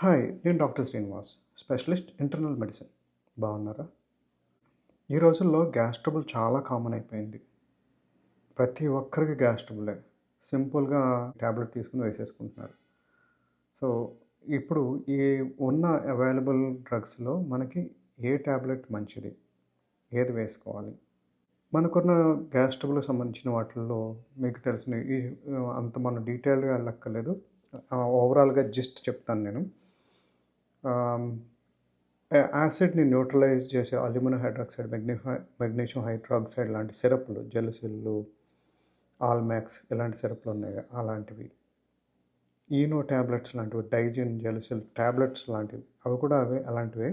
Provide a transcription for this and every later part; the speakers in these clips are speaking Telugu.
హాయ్ నేను doctor Srinivas specialist internal medicine. బాగున్నారా? ఈ రోజుల్లో గ్యాస్ ట్రబుల్ చాలా కామన్ అయిపోయింది. ప్రతి ఒక్కరికి గ్యాస్ ట్రబులే. సింపుల్గా ట్యాబ్లెట్ తీసుకుని వేసేసుకుంటున్నారు. సో ఇప్పుడు ఈ ఉన్న అవైలబుల్ డ్రగ్స్లో మనకి ఏ ట్యాబ్లెట్ మంచిది? ఏది వేసుకోవాలి? మనకున్న గ్యాస్ ట్రబుల్కి సంబంధించిన వాటిల్లో మీకు తెలిసిన ఈ అంత మనం డీటెయిల్గా వెళ్ళక్కర్లేదు ఓవరాల్గా జస్ట్ చెప్తాను నేను. Um, యాసిడ్ని న్యూట్రలైజ్ చేసే అల్యూమినియం హైడ్రాక్సైడ్ మెగ్నిఫై మెగ్నీషియం హైడ్రాక్సైడ్ లాంటి సిరప్లు జెలసిల్లు ఆల్మాక్స్ ఇలాంటి సిరప్లు ఉన్నాయి అలాంటివి. ఈనో ట్యాబ్లెట్స్ లాంటివి డైజిన్ జెలసిల్ ట్యాబ్లెట్స్ లాంటివి అవి కూడా అవే అలాంటివి.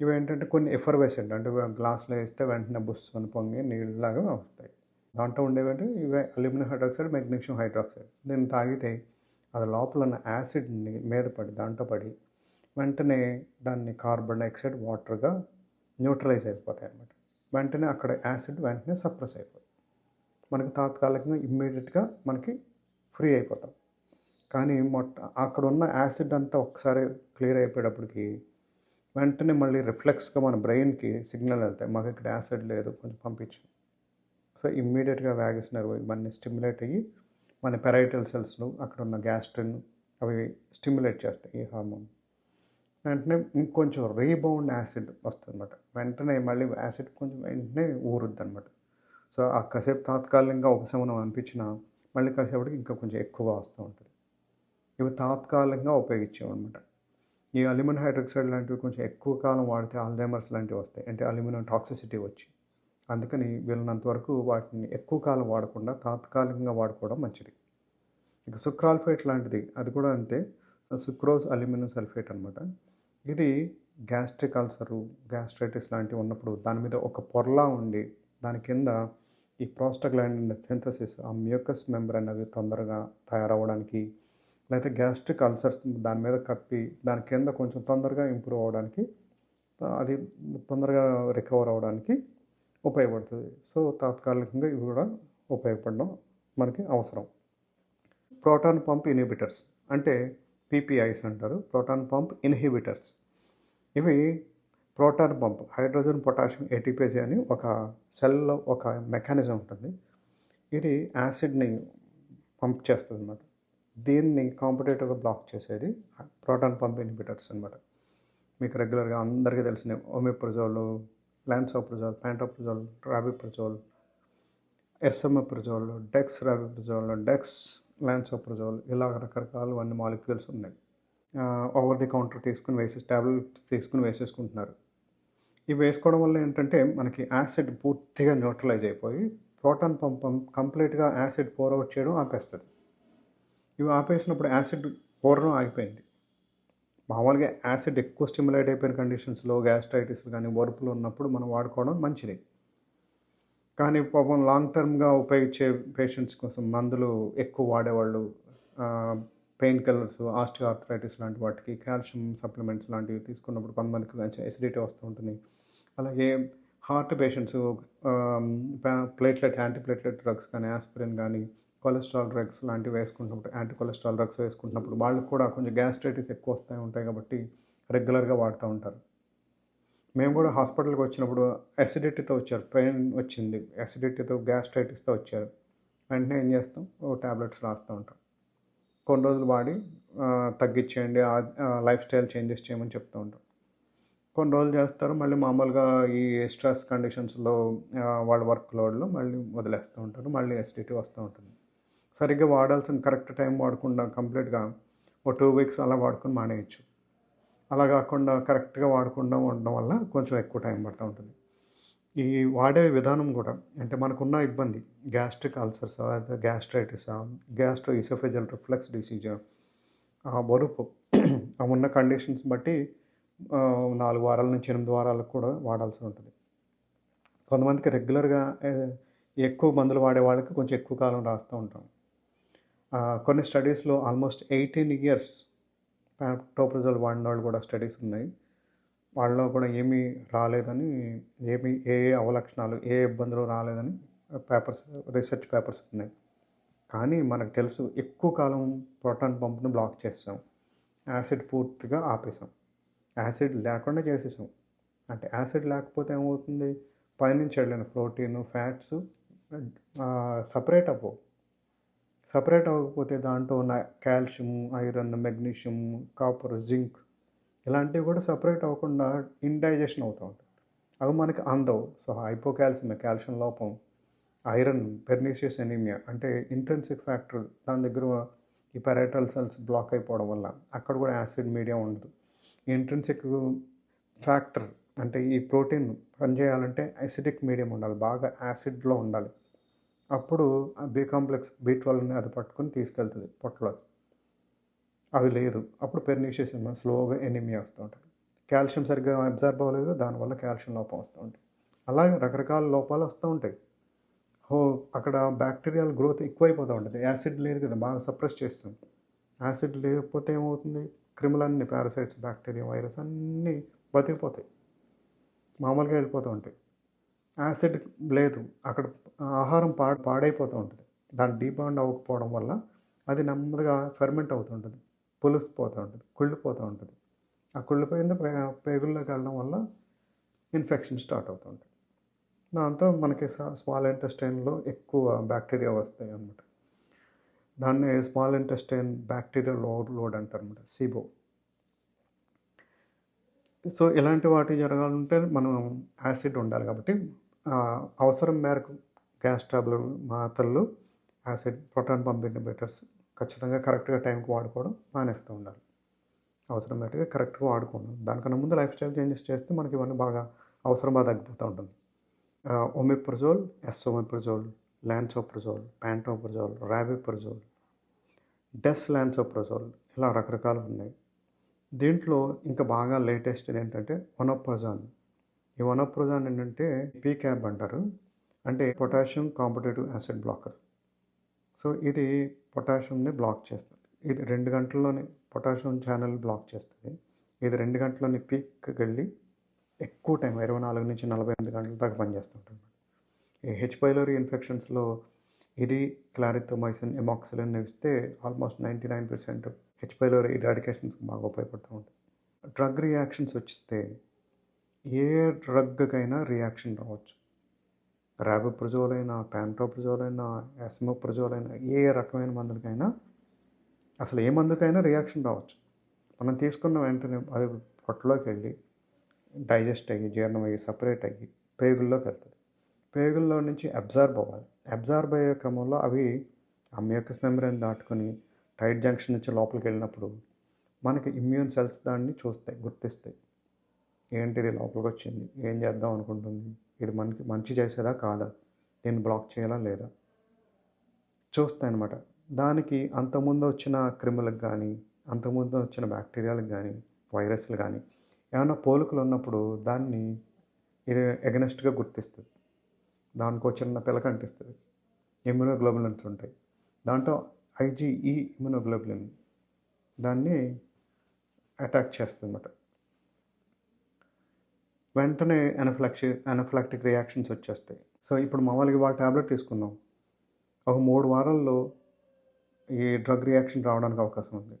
ఇవి ఏంటంటే కొన్ని ఎఫర్వేసెంట్ అంటే గ్లాస్లో వేస్తే వెంటనే బుస్సుని పొంగి నీళ్ళలాగా వస్తాయి. దాంట్లో ఉండేవంటే ఇవి అల్యూమినియం హైడ్రాక్సైడ్ మెగ్నీషియం హైడ్రాక్సైడ్ దీన్ని తాగితే అది లోపల ఉన్న యాసిడ్ని మీద పడి దాంట్లో పడి వెంటనే దాన్ని కార్బన్ డైఆక్సైడ్ వాటర్గా న్యూట్రలైజ్ అయిపోతాయి అన్నమాట. వెంటనే అక్కడ యాసిడ్ వెంటనే సప్రెస్ అయిపోతుంది. మనకి తాత్కాలికంగా ఇమ్మీడియట్గా మనకి ఫ్రీ అయిపోతాం. కానీ మొట్ట అక్కడ ఉన్న యాసిడ్ అంతా ఒకసారి క్లియర్ అయిపోయేటప్పటికి వెంటనే మళ్ళీ రిఫ్లెక్స్గా మన బ్రెయిన్కి సిగ్నల్ వెళ్తాయి. మాకు ఇక్కడ యాసిడ్ లేదు కొంచెం పంపించండి సో ఇమ్మీడియట్గా వ్యాగస్ నర్వ్ ఇవన్నీ స్టిమ్యులేట్ అయ్యి మన పెరైటల్ సెల్స్ను అక్కడ ఉన్న గ్యాస్ట్రిన్ అవి స్టిమ్యులేట్ చేస్తాయి ఈ హార్మోన్. వెంటనే ఇంకొంచెం రీబౌండ్ యాసిడ్ వస్తుంది అనమాట వెంటనే మళ్ళీ యాసిడ్ కొంచెం వెంటనే ఊరుద్ది అనమాట సో ఆ కాసేపు తాత్కాలికంగా ఉపశమనం అనిపించిన మళ్ళీ కాసేపటికి ఇంకా కొంచెం ఎక్కువ వస్తూ ఉంటుంది. ఇవి తాత్కాలికంగా ఉపయోగించేవన్నమాట. ఈ అల్యూమినియం హైడ్రాక్సైడ్ లాంటివి కొంచెం ఎక్కువ కాలం వాడితే ఆల్జైమర్స్ లాంటివి వస్తాయి. అంటే అల్యూమినియం టాక్సిసిటీ వచ్చి. అందుకని వీళ్ళనంత వరకు వాటిని ఎక్కువ కాలం వాడకుండా తాత్కాలికంగా వాడుకోవడం మంచిది. ఇక సుక్రాల్ఫేట్ లాంటిది అది కూడా అంతే. సుక్రోజ్ అల్యూమినియం సల్ఫేట్ అనమాట ఇది గ్యాస్ట్రిక్ అల్సరు గ్యాస్ట్రైటిస్ లాంటివి ఉన్నప్పుడు దాని మీద ఒక పొరలా ఉండి దాని కింద ఈ ప్రోస్టగ్లాండిన్ సింథసిస్ ఆ మ్యూకస్ మెంబర్ అనేది తొందరగా తయారవడానికి లేకపోతే గ్యాస్ట్రిక్ అల్సర్స్ దాని మీద కప్పి దాని కింద కొంచెం తొందరగా ఇంప్రూవ్ అవ్వడానికి అది తొందరగా రికవర్ అవ్వడానికి ఉపయోగపడుతుంది. సో తాత్కాలికంగా ఇవి కూడా ఉపయోగపడడం మనకి అవసరం. ప్రోటాన్ పంప్ ఇన్హిబిటర్స్ అంటే పీపీఐస్ అంటారు ప్రోటాన్ పంప్ ఇన్హిబిటర్స్. ఇవి proton pump hydrogen potassium ATPase అని ఒక సెల్లో ఒక మెకానిజం ఉంటుంది. ఇది యాసిడ్ని పంప్ చేస్తుంది అనమాట దీన్ని కాంపిటేటివ్గా బ్లాక్ చేసేది ప్రోటాన్ పంప్ ఇన్హిబిటర్స్ అనమాట మీకు రెగ్యులర్గా అందరికీ తెలిసిన omeprazole lansoprazole pantoprazole rabeprazole esomeprazole dex rabeprazole dex lansoprazole ఇలా రకరకాలు అన్ని మాలిక్యూల్స్ ఉన్నాయి. ఓవర్ ది కౌంటర్ తీసుకుని వేసే ట్యాబ్లెట్స్ తీసుకుని వేసేసుకుంటున్నారు. ఇవి వేసుకోవడం వల్ల ఏంటంటే మనకి యాసిడ్ పూర్తిగా న్యూట్రలైజ్ అయిపోయి ప్రోటాన్ పంప్ కంప్లీట్గా యాసిడ్ పోర్ అవుట్ చేయడం ఆపేస్తుంది. ఇవి ఆపేసినప్పుడు యాసిడ్ పోరడం ఆగిపోయింది. మామూలుగా యాసిడ్ ఎక్కువ స్టిమ్యులేట్ అయిపోయిన కండిషన్స్లో గ్యాస్ట్రైటిస్ కానీ వరుపులు ఉన్నప్పుడు మనం వాడుకోవడం మంచిది. కానీ పాపం లాంగ్ టర్మ్గా ఉపయోగించే పేషెంట్స్ కోసం మందులు ఎక్కువ వాడేవాళ్ళు పెయిన్ కిల్లర్స్ ఆస్టియో ఆర్థరైటిస్ లాంటి వాటికి కాల్షియం సప్లిమెంట్స్ లాంటివి తీసుకున్నప్పుడు కొంతమందికి మంచి ఎసిడిటీ వస్తూ ఉంటుంది. అలాగే heart patients platelet anti platelet drugs కానీ ఆస్పిరిన్ కానీ కొలెస్ట్రాల్ డ్రగ్స్ లాంటివి వేసుకుంటున్నప్పుడు యాంటీ కొలెస్ట్రాల్ డ్రగ్స్ వేసుకుంటున్నప్పుడు వాళ్ళకి కూడా కొంచెం గ్యాస్ట్రైటిస్ ఎక్కువ వస్తూ ఉంటాయి కాబట్టి రెగ్యులర్గా వాడుతూ ఉంటారు. మేము కూడా హాస్పిటల్కి వచ్చినప్పుడు అసిడిటీతో వచ్చారు. పెయిన్ వచ్చింది. అసిడిటీతో గ్యాస్ట్రైటిస్తో వచ్చారు. వెంటనే ఏం చేస్తాం? ఓ ట్యాబ్లెట్స్ రాస్తూ ఉంటాం. కొన్ని రోజులు వాడి తగ్గించేయండి లైఫ్ స్టైల్ చేంజెస్ చేయమని చెప్తూ ఉంటాం. కొన్ని రోజులు చేస్తారు. మళ్ళీ మామూలుగా ఈ స్ట్రెస్ కండిషన్స్లో వాళ్ళ వర్క్ లోడ్లో మళ్ళీ వదిలేస్తూ ఉంటారు. మళ్ళీ ఎసిడిటీ వస్తూ ఉంటుంది. సరిగ్గా వాడాల్సిన కరెక్ట్ టైం వాడకుండా కంప్లీట్గా ఓ టూ వీక్స్ అలా వాడుకొని మానేయచ్చు. అలా కాకుండా కరెక్ట్గా వాడకుండా ఉండడం వల్ల కొంచెం ఎక్కువ టైం పడుతూ ఉంటుంది. ఈ వాడే విధానం కూడా అంటే మనకున్న ఇబ్బంది గ్యాస్ట్రిక్ అల్సర్స్ లేదా గ్యాస్ట్రైటిస్ గ్యాస్ట్రో ఇసోఫెజల్ రిఫ్లెక్స్ డిసీజా ఆ బరుపు ఆ ఉన్న కండిషన్స్ బట్టి నాలుగు వారాల నుంచి ఎనిమిది వారాలకు కూడా వాడాల్సి ఉంటుంది. కొంతమందికి రెగ్యులర్గా ఎక్కువ మందులు వాడే వాళ్ళకి కొంచెం ఎక్కువ కాలం రాస్తూ ఉంటాం. కొన్ని స్టడీస్లో ఆల్మోస్ట్ ఎయిటీన్ ఇయర్స్ టోప్రజల్ వాడిన వాళ్ళు కూడా స్టడీస్ ఉన్నాయి. వాళ్ళలో కూడా ఏమీ రాలేదని ఏమి ఏ ఏ అవలక్షణాలు ఏ ఇబ్బందులు రాలేదని పేపర్స్ రీసెర్చ్ పేపర్స్ ఉన్నాయి. కానీ మనకు తెలుసు ఎక్కువ కాలం ప్రోటాన్ పంప్ను బ్లాక్ చేసాం యాసిడ్ పూర్తిగా ఆపేసాం. యాసిడ్ లేకుండా చేసేసాం. అంటే యాసిడ్ లేకపోతే ఏమవుతుంది? పైనుంచి వెళ్ళిన ప్రోటీన్ ఫ్యాట్స్ సపరేట్ అవ్వవు. సపరేట్ అవ్వకపోతే దాంట్లో ఉన్న calcium iron magnesium copper zinc ఇలాంటివి కూడా సపరేట్ అవ్వకుండా ఇండైజెషన్ అవుతూ ఉంటుంది అవి మనకి అందవు. సో హైపో కాల్షియం లోపం ఐరన్ పెర్నీషియస్ ఎనీమియా అంటే ఇంట్రెన్సిక్ ఫ్యాక్టర్ దాని దగ్గర ఈ పెరైటల్ సెల్స్ బ్లాక్ అయిపోవడం వల్ల అక్కడ కూడా యాసిడ్ మీడియా ఉండదు. ఇంట్రెన్సిక్ ఫ్యాక్టర్ అంటే ఈ ప్రోటీన్ పనిచేయాలంటే యాసిడిక్ మీడియం ఉండాలి. బాగా యాసిడ్లో ఉండాలి. అప్పుడు బి కాంప్లెక్స్ బి ట్వెల్వ్ని అది పట్టుకొని తీసుకెళ్తుంది పొట్టలో. అవి లేదు. అప్పుడు పెర్నీషియస్ స్లోగా ఎనిమియా వస్తూ ఉంటుంది. కాల్షియం సరిగ్గా అబ్జర్బ్ అవ్వలేదు. దానివల్ల కాల్షియం లోపం వస్తూ ఉంటుంది. అలాగే రకరకాల లోపాలు వస్తూ ఉంటాయి. హో అక్కడ బ్యాక్టీరియల్ గ్రోత్ ఎక్కువైపోతూ ఉంటుంది. యాసిడ్ లేదు కదా బాగా సప్రెస్ చేస్తుంది. యాసిడ్ లేకపోతే ఏమవుతుంది? క్రిములన్నీ పారాసైట్స్ బ్యాక్టీరియా వైరస్ అన్నీ బతికిపోతాయి. మామూలుగా వెళ్ళిపోతూ ఉంటాయి. యాసిడ్ లేదు. అక్కడ ఆహారం పా పాడైపోతూ ఉంటుంది. దాని డీబాండ్ అవ్వకపోవడం వల్ల అది నెమ్మదిగా ఫెర్మెంట్ అవుతుంటుంది పులిసిపోతూ ఉంటుంది. కుళ్ళిపోతూ ఉంటుంది. ఆ కుళ్ళిపోయింది పేగుల్లోకి వెళ్ళడం వల్ల ఇన్ఫెక్షన్ స్టార్ట్ అవుతూ ఉంటుంది. దాంతో మనకి స్మాల్ ఇంటెస్టైన్లో ఎక్కువ బ్యాక్టీరియా వస్తాయి అన్నమాట. దాన్ని small intestine bacteria load load అంటారు అనమాట సిబో. సో ఇలాంటి వాటి జరగాలంటే మనం యాసిడ్ ఉండాలి కాబట్టి అవసరం మేరకు గ్యాస్ ట్యాబ్లెట్ మాత్రలు యాసిడ్ ప్రోటాన్ పంప్ ఇన్హిబిటర్స్ ఖచ్చితంగా కరెక్ట్గా టైంకి వాడుకోవడం మానేస్తూ ఉండాలి. అవసరం మేరకు కరెక్ట్గా వాడుకోవడం దానికన్నా ముందు లైఫ్ స్టైల్ చేంజెస్ చేస్తే మనకి ఇవన్నీ బాగా అవసరం బాగా తగ్గిపోతూ ఉంటుంది. ఒమిప్రజోల్ ఎస్ఓమిప్రజోల్ ల్యాన్సోప్రజోల్ ప్యాంటోప్రజోల్ ర్యాబిప్రజోల్ డెస్ ల్యాన్సోప్రజోల్ ఇలా రకరకాలు ఉన్నాయి. దీంట్లో ఇంకా బాగా లేటెస్ట్ ఏంటంటే ఒనోప్రజాన్. ఈ వనోప్రజాన్ ఏంటంటే పీ క్యాబ్ అంటారు. అంటే potassium competitive acid blocker. So ఇది పొటాషియంని బ్లాక్ చేస్తుంది. ఇది రెండు గంటల్లోనే పొటాషియం ఛానల్ బ్లాక్ చేస్తుంది. ఇది రెండు గంటల్లోనే పీక్కి వెళ్ళి ఎక్కువ టైం ఇరవై నాలుగు నుంచి నలభై ఎనిమిది గంటల దాకా పనిచేస్తుంటుంది ఈ హెచ్ పైలరీ ఇన్ఫెక్షన్స్లో ఇది క్లారిథోమైసిన్ ఎమాక్సిలిన్ ఇస్తే almost ninety nine percent H pylori ఇరాడికేషన్స్కి బాగా ఉపయోగపడుతూ ఉంటుంది. డ్రగ్ రియాక్షన్స్ వచ్చిస్తే ఏ డ్రగ్గకైనా రియాక్షన్ రావచ్చు. ర్యాబోప్రజోల్ అయినా ప్యాంట్రోప్రజోల్ అయినా ఎస్మోప్రజోల్ అయినా ఏ రకమైన మందులకైనా అసలు ఏ మందుకైనా రియాక్షన్ రావచ్చు. మనం తీసుకున్న వెంటనే అది పొట్టలోకి వెళ్ళి డైజెస్ట్ అయ్యి జీర్ణం అయ్యి సపరేట్ అయ్యి పేగుల్లోకి వెళ్తుంది. పేగుల్లో నుంచి అబ్జార్బ్ అవ్వాలి. అబ్జార్బ్ అయ్యే క్రమంలో అవి ఆ మ్యూకస్ మెంబ్రెయిన్ దాటుకొని టైట్ జంక్షన్ నుంచి లోపలికి వెళ్ళినప్పుడు మనకి ఇమ్యూన్ సెల్స్ దాన్ని చూస్తాయి గుర్తిస్తాయి. ఏంటిది లోపలికి వచ్చింది ఏం చేద్దాం అనుకుంటుంది? ఇది మనకి మంచి చేసేదా కాదా? దీన్ని బ్లాక్ చేయాలా లేదా? చూస్తాయి అనమాట దానికి అంతకుముందు వచ్చిన క్రిములకు కానీ అంతకుముందు వచ్చిన బ్యాక్టీరియాలకు కానీ వైరస్లు కానీ ఏమైనా పోలికలు ఉన్నప్పుడు దాన్ని ఇది ఎగనెస్ట్గా గుర్తిస్తుంది. దానికో చిన్న పిలక అంటిస్తుంది. ఇమ్యూనోగ్లోబులిన్స్ ఉంటాయి. దాంట్లో ఐజీఈ ఇమ్యూనోగ్లోబులిన్ దాన్ని అటాక్ చేస్తుంది అన్నమాట వెంటనే ఎనఫ్లాక్సి ఎనఫ్లాక్టిక్ రియాక్షన్స్ వచ్చేస్తాయి. సో ఇప్పుడు మామూలుగా వాళ్ళ ట్యాబ్లెట్ తీసుకున్నాం. ఒక మూడు వారాల్లో ఈ డ్రగ్ రియాక్షన్ రావడానికి అవకాశం ఉంది.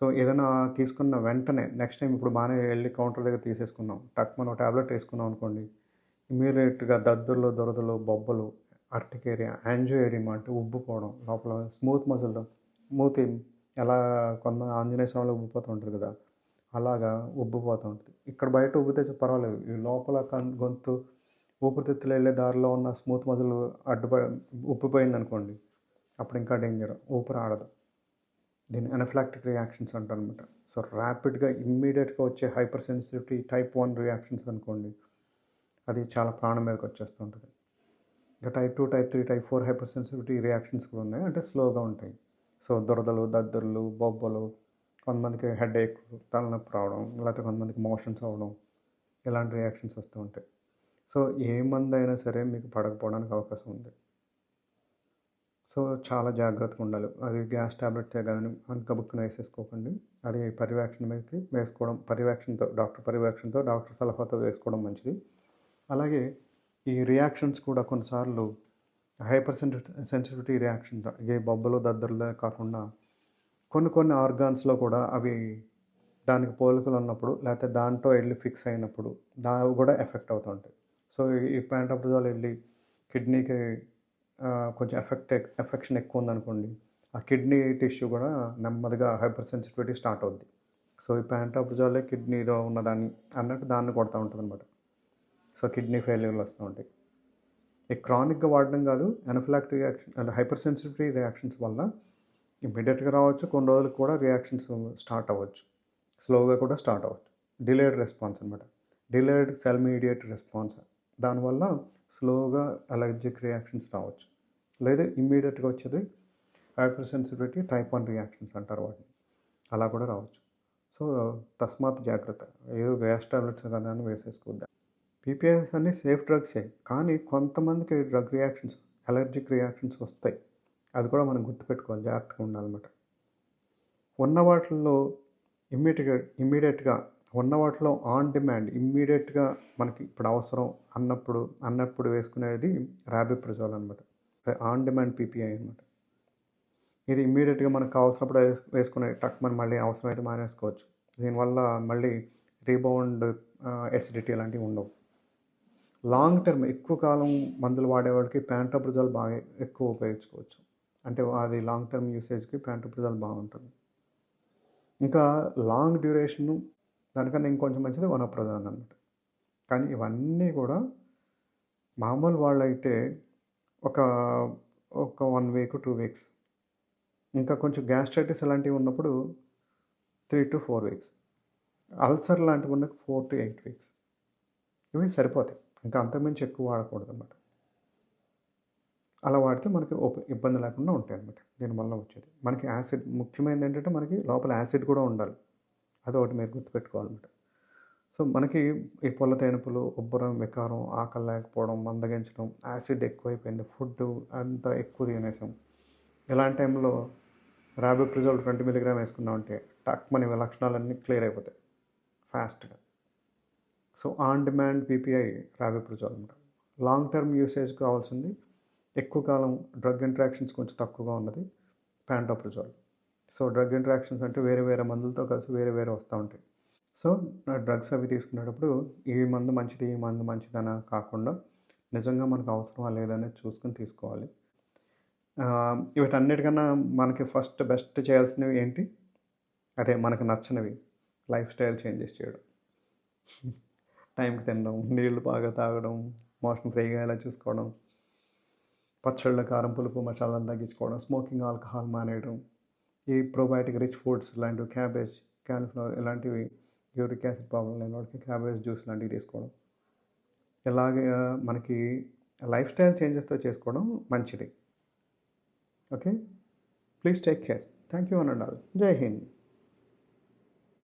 సో ఏదైనా తీసుకున్న వెంటనే నెక్స్ట్ టైం ఇప్పుడు బాగానే వెళ్ళి కౌంటర్ దగ్గర తీసేసుకున్నాం. టక్ మనం ట్యాబ్లెట్ వేసుకున్నాం అనుకోండి ఇమీడియట్గా దద్దుర్లు దురదలు బొబ్బలు అర్టికేరియా యాంజియోఎడిమా అంటే ఉబ్బుపోవడం లోపల స్మూత్ మజిల్ మూతి ఎలా కొంత ఆంజనేయ స్వామిలో ఉబ్బిపోతూ ఉంటుంది కదా అలాగా ఉబ్బిపోతూ ఉంటుంది. ఇక్కడ బయట ఉబ్బితే పర్వాలేదు. ఈ లోపల కన్- గొంతు ఊపిరితిత్తులు వెళ్ళే దారిలో ఉన్న స్మూత్ మజిల్ అడ్డుపడి ఉబ్బిపోయింది అనుకోండి అప్పుడు ఇంకా డేంజర్ ఊపిరి ఆడదు. దీన్ని ఎనఫ్లాక్టిక్ రియాక్షన్స్ అంటారనమాట సో ర్యాపిడ్గా ఇమ్మీడియట్గా వచ్చే hyper sensitivity type one reactions అనుకోండి అది చాలా ప్రాణం మీదకి వచ్చేస్తూ ఉంటుంది. ఇంకా type two type three type four hyper sensitivity reactions కూడా ఉన్నాయి. అంటే స్లోగా ఉంటాయి. సో దురదలు దద్దుర్లు బొబ్బలు కొంతమందికి హెడ్ ఏక్ తలనొప్పి రావడం లేకపోతే కొంతమందికి మోషన్స్ అవ్వడం ఇలాంటి రియాక్షన్స్ వస్తూ ఉంటాయి. సో ఏ మందు అయినా సరే మీకు పడకపోవడానికి అవకాశం ఉంది. సో చాలా జాగ్రత్తగా ఉండాలి. అది గ్యాస్ టాబ్లెట్ కానీ అంకబుక్కున వేసేసుకోకండి. అది పర్యవేక్షణ మీదకి వేసుకోవడం పర్యవేక్షణతో డాక్టర్ పర్యవేక్షణతో డాక్టర్ సలహాతో వేసుకోవడం మంచిది. అలాగే ఈ రియాక్షన్స్ కూడా కొన్నిసార్లు హైపర్ సెన్సిటివిటీ రియాక్షన్ ఏ బొబ్బలు దద్దరులే కాకుండా కొన్ని కొన్ని ఆర్గాన్స్లో కూడా అవి దానికి పోలికలు ఉన్నప్పుడు లేకపోతే దాంట్లో వెళ్ళి ఫిక్స్ అయినప్పుడు దా కూడా ఎఫెక్ట్ అవుతుంటాయి. సో ఈ ప్యాంటాప్రజోల్ వెళ్ళి కిడ్నీకి కొంచెం ఎఫెక్ట్ ఎఫెక్షన్ ఎక్కువ ఉందనుకోండి ఆ కిడ్నీ టిష్యూ కూడా నెమ్మదిగా హైపర్ సెన్సిటివిటీ స్టార్ట్ అవుద్ది. సో ఈ ప్యాంటాప్రజోలే కిడ్నీలో ఉన్నదాన్ని అన్నట్టు దాన్ని కొడతా ఉంటుంది అనమాట సో కిడ్నీ ఫెయిల్యూర్లు వస్తూ ఉంటాయి. ఈ క్రానిక్గా వాడడం కాదు ఎనఫిలాక్టిక్ రియాక్షన్ అంటే హైపర్ సెన్సిటివిటీ రియాక్షన్స్ వల్ల ఇమ్మీడియట్గా రావచ్చు కొన్ని రోజులకు కూడా రియాక్షన్స్ స్టార్ట్ అవ్వచ్చు. స్లోగా కూడా స్టార్ట్ అవ్వచ్చు. డిలేడ్ రెస్పాన్స్ అనమాట డిలేడ్ సెల్ మీడియేట్ రెస్పాన్స్. దానివల్ల స్లోగా అలర్జిక్ రియాక్షన్స్ రావచ్చు. లేదా ఇమ్మీడియట్గా వచ్చేది hyper sensitivity type one reactions అంటారు వాటిని. అలా కూడా రావచ్చు. సో తస్మాత్ జాగ్రత్త. ఏదో గ్యాస్ టాబ్లెట్స్ కదా అని వేసేసుకుందాం పీపీఎస్ అన్ని సేఫ్ డ్రగ్సే. కానీ కొంతమందికి డ్రగ్ రియాక్షన్స్ అలర్జిక్ రియాక్షన్స్ వస్తాయి. అది కూడా మనం గుర్తుపెట్టుకోవాలి. జాగ్రత్తగా ఉండాలన్నమాట. ఉన్న వాటిల్లో ఇమ్మీడియట్గా ఇమ్మీడియట్గా ఉన్న వాటిలో ఆన్ డిమాండ్ ఇమ్మీడియట్గా మనకి ఇప్పుడు అవసరం అన్నప్పుడు అన్నప్పుడు వేసుకునేది ర్యాబిప్రజోల్ అనమాట ఆన్ డిమాండ్ పీపీఐ అనమాట ఇది ఇమ్మీడియట్గా మనకు కావాల్సినప్పుడు వేసుకునే టక్ మనం మళ్ళీ అవసరమైతే మానేసుకోవచ్చు. దీనివల్ల మళ్ళీ రీబౌండ్ ఎసిడిటీ అలాంటివి ఉండవు. లాంగ్ టర్మ్ ఎక్కువ కాలం మందులు వాడేవాడికి ప్యాంటోప్రజోల్ బాగా ఎక్కువ ఉపయోగించుకోవచ్చు. అంటే అది లాంగ్ టర్మ్ యూసేజ్కి ప్యాంటోప్రజోల్ బాగుంటుంది. ఇంకా లాంగ్ డ్యూరేషన్ దానికన్నా ఇంకొంచెం మంచిది వనప్రధాన్ అనమాట కానీ ఇవన్నీ కూడా మామూలు వాళ్ళైతే ఒక ఒక వన్ వీక్ టూ వీక్స్ ఇంకా కొంచెం గ్యాస్ట్రైటిస్ అలాంటివి ఉన్నప్పుడు three to four weeks ulcer లాంటివి ఉన్న ఫోర్ టు ఎయిట్ వీక్స్ ఇవి సరిపోతాయి. ఇంకా అంతకుమించి ఎక్కువ వాడకూడదు అన్నమాట అలా వాడితే మనకి ఇబ్బంది లేకుండా ఉంటాయి అనమాట దీనివల్ల వచ్చేది. మనకి యాసిడ్ ముఖ్యమైనది ఏంటంటే మనకి లోపల యాసిడ్ కూడా ఉండాలి. అది ఒకటి మీరు గుర్తుపెట్టుకోవాలన్నమాట. సో మనకి ఈ పొల్ల తేనుపులు ఉబ్బరం వికారం ఆకలి లేకపోవడం మందగించడం యాసిడ్ ఎక్కువైపోయింది ఫుడ్ అంతా ఎక్కువ తినేసాం. ఇలాంటి టైంలో ర్యాబిప్రిజోల్ ట్వంటీ మిలిగ్రామ్ వేసుకున్నామంటే టక్ మన లక్షణాలన్నీ క్లియర్ అయిపోతాయి. ఫాస్ట్గా. So on demand PPI rabeprazole అనమాట లాంగ్ టర్మ్ యూసేజ్ కావాల్సింది ఎక్కువ కాలం డ్రగ్ ఇంట్రాక్షన్స్ కొంచెం తక్కువగా ఉన్నది ప్యాంటోప్రజాల్ సో డ్రగ్ ఇంట్రాక్షన్స్ అంటే వేరే వేరే మందులతో కలిసి వేరే వేరే వస్తూ ఉంటాయి. సో డ్రగ్స్ అవి తీసుకునేటప్పుడు ఈ మందు మంచిది ఈ మందు మంచిదనా కాకుండా నిజంగా మనకు అవసరమా లేదనేది చూసుకొని తీసుకోవాలి. వీటన్నిటికన్నా మనకి ఫస్ట్ బెస్ట్ చేయాల్సినవి ఏంటి? అదే మనకు నచ్చనివి. లైఫ్ స్టైల్ చేంజెస్ చేయడం. టైంకి తినడం నీళ్ళు బాగా తాగడం మోషన్ ఫ్రీగా ఎలా చూసుకోవడం పచ్చళ్ళ కారం పులుపు మసాలాలు తగ్గించుకోవడం స్మోకింగ్ ఆల్కహాల్ మానేయడం ఈ ప్రోబయాటిక్ రిచ్ ఫుడ్స్ లాంటివి క్యాబేజ్ క్యాలిఫ్లవర్ ఇలాంటివి యూరిక్ యాసిడ్ ప్రాబ్లం లేని వాళ్ళకి క్యాబేజ్ జ్యూస్ లాంటివి తీసుకోవడం. ఇలాగే మనకి లైఫ్ స్టైల్ చేంజెస్తో చేసుకోవడం మంచిది. Okay please take care thank you అనండి జై హింద్